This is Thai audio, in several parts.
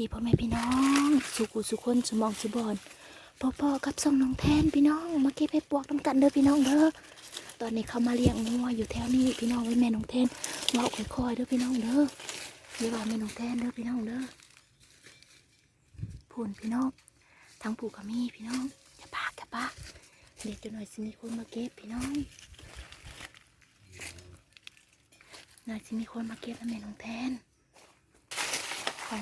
ดีพ่อแม่พี่น้อง สุขุสุคนสมองสุบอนพ่อพ่อกับส่องน้องแทนพี่น้องมาเก็บให้ปวกน้ำกันเด้อพี่น้องเด้อตอนนี้เขามาเลี้ยงงัวอยู่แถวนี้พี่น้องไว้แม่น้องแทนเว่าค่อยๆเด้อพี่น้องเด้อเรียว่าแม่น้องแทนเด้อพี่น้องเด้อพูนพี่น้องทั้งปู่กับมีพี่น้องอย่าปากอย่าปากเด็กจะหน่อยสิมีคนมาเก็บพี่น้องหน่อยสิมีคนมาเก็บแล้วแม่น้องแทน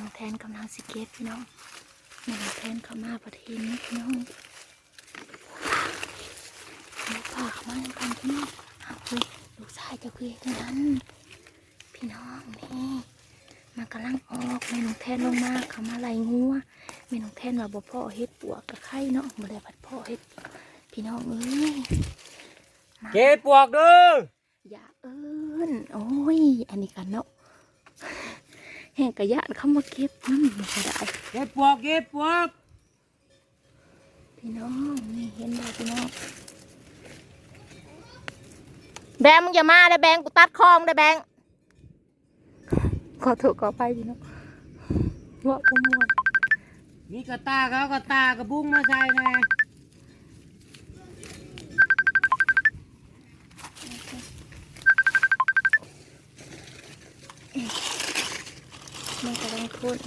น้องแทนกำลังสิเก็ตพี่น้องแม่น้องแทนเข้ามาประเทศนี้พี่น้องลูกป่าเข้ามาทำกันพี่น้องเอาคุยลูกชายเจะคุยทั้งนั้น พี่น้องนี่มันกำลังออกแม่น้องแทนลงมาเขามาไล่งัวแม่น้องแทนว่าบ่พ่อเฮ็ดปวกกับไข่เนาะบ่ได้ผัดพ่อเฮ็ดพี่น้องเอ้ยมาเก็บปวกเด้ออย่าเอิ้นโอ้ย อันนี้กันเนาะ แห่งกระยานเข้ามาเก็บน้ำมันก็ได้เก็บปวกเก็บปวกพี่น้องนี่เห็นบ่พี่น้องแบงค์มึงอย่ามาเลยแบงค์กูตัดคองเลยแบงค์ขอโทษขอไปพี่น้องว่าบ่ม่วนมีกระตาเขากระตากระบุ้งมาใส่แน่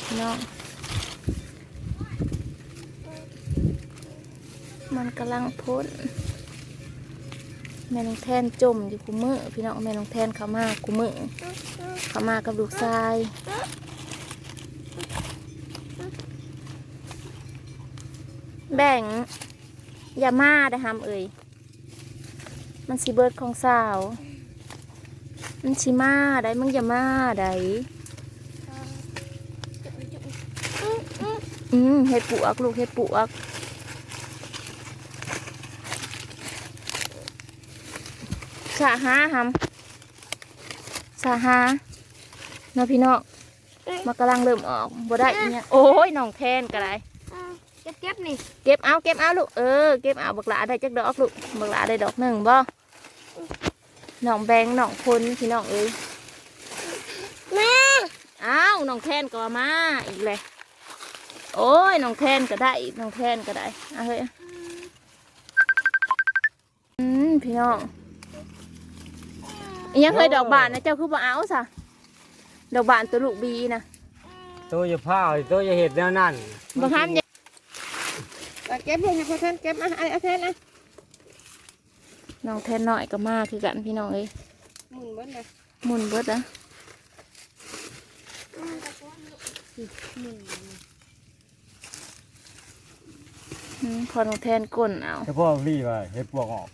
พี่น้อง มันกำลังพ้นแม่น้องแทนจมอยู่คุมือพี่น้องแม่น้องแทนเขามาคุมือเขามากับลูกชายแบ่งอย่ามาได้ห้ามเอ่ยมันสิเบิร์ดของสาว มันสิมาได้มึงอย่ามาได้ อืมเห็ดปวกลูกเห็ดปวกสาหาหำสาหาเนาะพี่น้องมากำลังเริ่มออกบ่ได้อีเนี่ยโอ้ยน้องแทนก็ได้เก็บเก็บนี่เก็บเอาเก็บเอาลูกเออเก็บเอาบักหลาได้จักดอกลูกบักหลาได้ดอกหนึ่งบ่น้องแบงน้องคนพี่น้องเอ้ยแม่อ้าวน้องแทนก็มาอีกเลย โอ้ยน้องแทนก็ได้น้องแทนก็ได้เอาเฮ้ยอืมพี่น้องอิหยังเคยดอกบานนะเจ้าคือบ่เอาซะดอกบานตัวลูกบีนะตัวอย่าผ้าตัวอย่าเห็ดแนวนั้นบ่ห้ามอย่าเอาเก็บเลยนะพ่อท่านเก็บมาไอ้เอาแทนนะน้องแทนหน่อยก็มาคือกันพี่น้องเอ้ยหมุนเบิ้ลเลยหมุนเบิดนะอืม พอน้องแทนก้นเอาเฉพาะรีว่าเห็ดปวกออก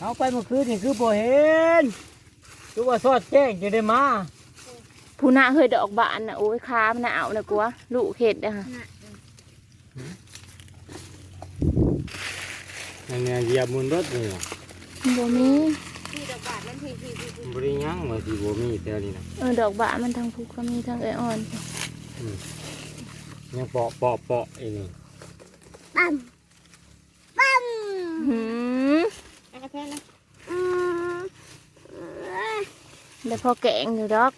เอาไปเมื่อคืนนี่คือบ่เห็นทุกว่าสอดแจ้งจะได้มาผู้น่าเคยดอกบานนะโอ้ยค้ามันน่ะเอานะกัวลูกเห็ดนะฮะอันเนี้ยเหยียบมุนรถนี่น่ะบ่มีพี่ดอกบาทนั่นพี่พี่พี่พี่บริยังว่าสิบ่มีแต่นี่นะเออดอกบานมันทั้งผูกก็มีทั้งเอออ่อนยังเปาะเปาะเปาะไอ้นี่ ปั๊มปั๊มหืมเอาแทนนะอืมแล้วพอแกงอยู่ดอก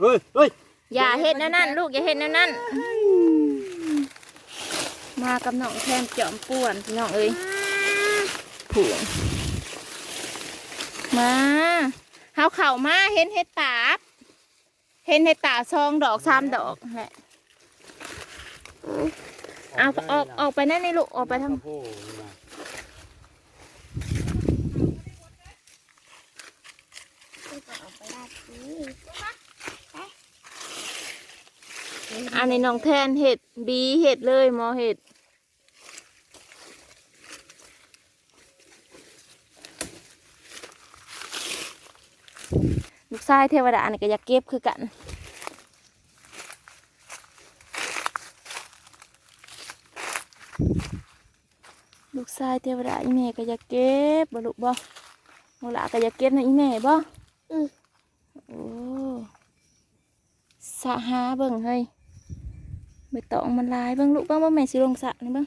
เฮ้ยเฮ้ยอย่าเห็ดนั่นนั่นลูกอย่าเห็ดนั่นนั่นมากับน้องแทนจอมป่วนพี่น้องเอ้ยผุงมาเฮาเข่ามาเห็นเห็ดตาบเห็นเห็ดตาซองดอกสามดอกแหละ เอาออกออกไปนั่นนี่ลูกออกไปทางอันนี้น้องแทนเห็ดบีเห็ดเลยหมอเห็ดลูกชายเทวดาอันนี้ก็อยากเก็บคือกัน ลูกชายเทวดาอีแม่ก็อยากเก็บบ่ลูกบ่ลูกหลานก็อยากเก็บนะอีแม่บ่โอ้สะหาเบิ่งเฮ้ยใบตองมันลายเบิ่งลูกเบิ่งว่าแม่สิลงสระนี่เบิ่ง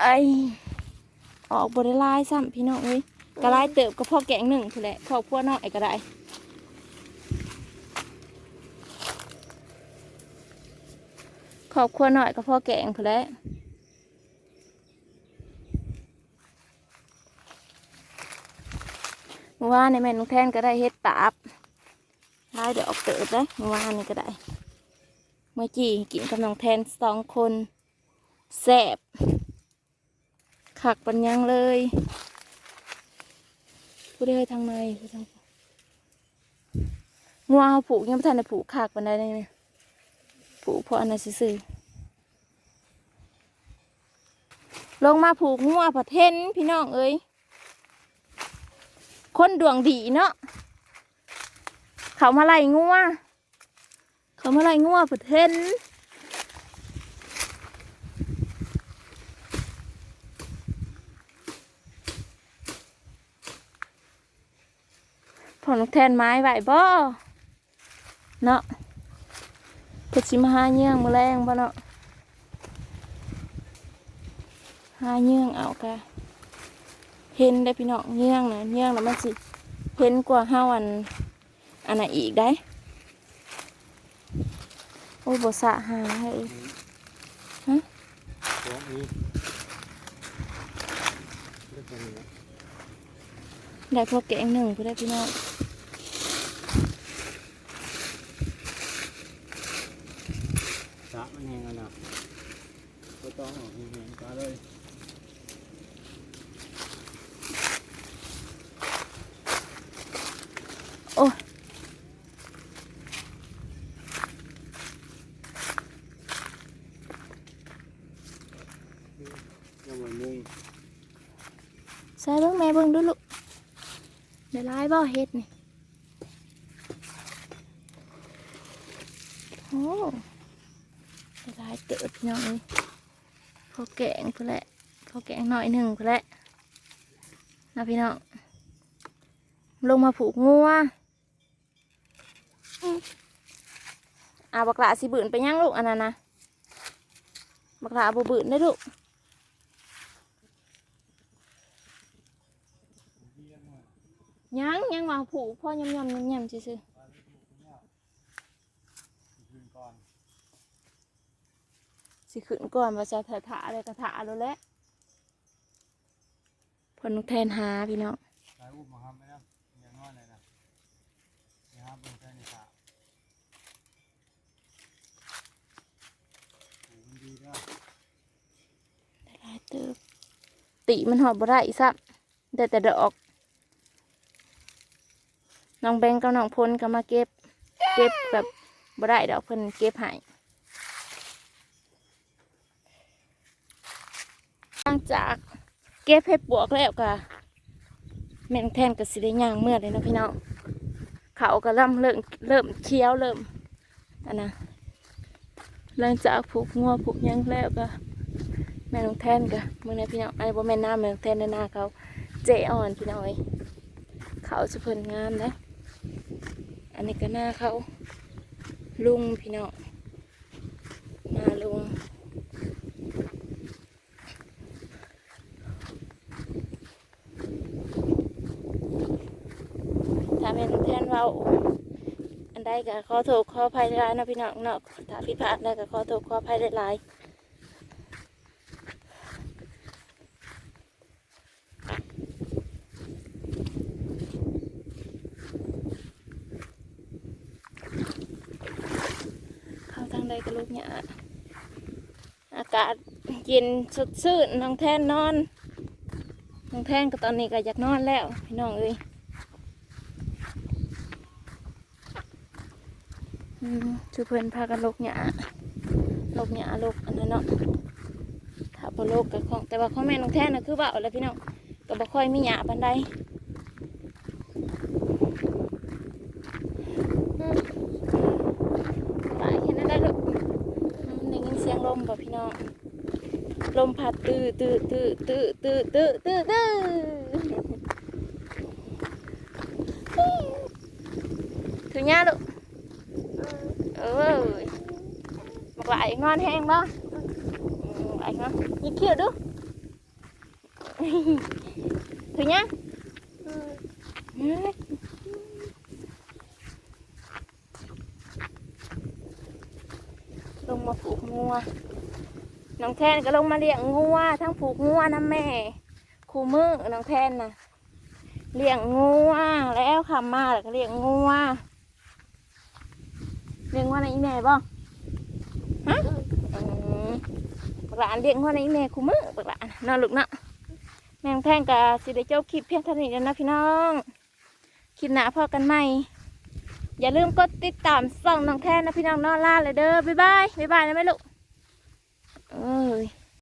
ไอออกบ่ได้ลายซ้ำพี่น้องเอ้ยก็ลายเติบก็พ่อแกงหนึ่งพุ่นแหละครอบครัวน้อยก็ได้ ครอบครัวหน่อยก็พ่อแกงพอแล้วเมื่อวาในแม่นุงแทนก็ได้เฮ็ดตาบลายเดี๋ยวออกเติบเลยเมื่อวานี่ก็ได้ เมื่อจีกินกับน้องแทนสองคนแซ่บขักปัญญังเลยผู้ได้ทางในผู้ทางงัวเอาผูกยังไม่ทันได้ผูกขักปันไดเลยเนี่ย ผูกเพราะอันนั้นซื่อลงมาผูกงัวผัดเทนพี่น้องเอ้ยคนดวงดีเนาะเขามาไล่งัวเขามาไล่งัวผัดเทนผลแทนไม้ไหวบ่เนาะ เพชรสิมาหาเยื่องมาแรงบ่เนาะหาเยื่องเอากะเห็นได้พี่น้องเยื่องนะเยื่องแล้วมันสิเห็นกว่าห้าวันอันน่ะอีกได้โอ้ยบสะหาให้ของเรื่องนี้ได้พวกแกงหนึ่งก็ได้พี่น้อง cá đây ôi. Sao bưng mẹ bưng đứa lụ? Để lái bò hết này. Oh. để lái tựa nhau đi. พ่อแกงเพื่อแหละพอแกงหน่อยหนึ่งเพื่อแหละนะพี่น้องลงมาผูกงัวอืมอ่าบักหลาสิบืนไปยังลูกอันนั้นนะบักหลาบ่บืนได้ลูกยังยังมาผูกพ่อยำยำยำยำซื่อ คืนก่อน ๆ สิขึ้นก่อนว่าจะถ่าถ่าอะไรก็ถ่าแล้วแหละเพนแทนหาพี่น้องสายอุ้มมาครับไม่ได้ยังน้อยเลยนะนี่ครับเป็นแค่นี้ครับโอ้มันดีด้วยได้หลายเติบติมันหอบบ่ได้อีสับแต่แต่ดอกน้องแบงกับน้องพลก็มาเก็บ เก็บแบบบ่ได้ดอกเพิ่นเก็บให้หลัง จากเก็บให้ปวกแล้วก็แม่นแทนก็สิได้ย่างเมื่อเลยนะพี่น้องเขาก็เริ่มเริ่มเริ่มเคี้ยวเริ่มอันนะหลังจากผูกงัวผูกยังแล้วก็แมงแทนก็เมื่อนี้พี่น้องไอ้บ่แม่น้าแมงแทนในหน้าเขาเจอ่อนพี่น้อยเขาจะเพิ่นงามนะอันนี้ก็หน้าเขาลุงพี่น้องหน้าลุงถ้าแม่น้องแทนเว้าอันใดก็ขอโทษขออภัยหลายนาะพี่น้องเนาะถ้าผิดพลาดได้ก็ขอโทษขออภัยหลายเข้าทางใดก็ลูกเนี่ยอากาศเย็นสดชื่นน้องแทนนอนน้องแทนก็ตอนนี้ก็อยากนอนแล้ว พี่น้องเอ้ยอืม ชูเพื่อนพากันลกหยาลกหยาลกอันนั้นเนาะถ้าพอลกกับของแต่ว่าของแม่น้องแทนน่ะคือว่าเอาล้วพี่น้องก็บ่ค่อยมีหยาปันใดมไปแค่นั้นได้ลูกได้ยินเสียงลมป่พี่น้องลมพัดตื้อตื้อตื้อตื้อตื้อตื้อตื้อตื้อถือหญ้าลูก ขี้ยวดูถือหญ้าเฮ้ยลงมาผูกงัว น้องแทนก็ลงมาเลี้ยงงัว ทั้งผูกงัวนะแม่ครูมือน้องแทนน่ะเลี้ยงงัวแล้วคำมาแล้วก็เลี้ยงงัวเลี้ยงงัวในอีแม่บ่ ฮะอืมบักหลานเลี้ยงหัวในแม่ครูมือบักหลานนอนลูกเนาะแมงแทนก็สิเดเจบคลิปเพียงเท่านี้แล้วนะพี่น้องคลิปหน้าพอกันใหม่อย่าลืมกดติดตามส่องน้องแทนนะพี่น้องนอนล่าเลยเด้อบ๊ายบายบ๊ายบายนะแม่ลูกเอ้ย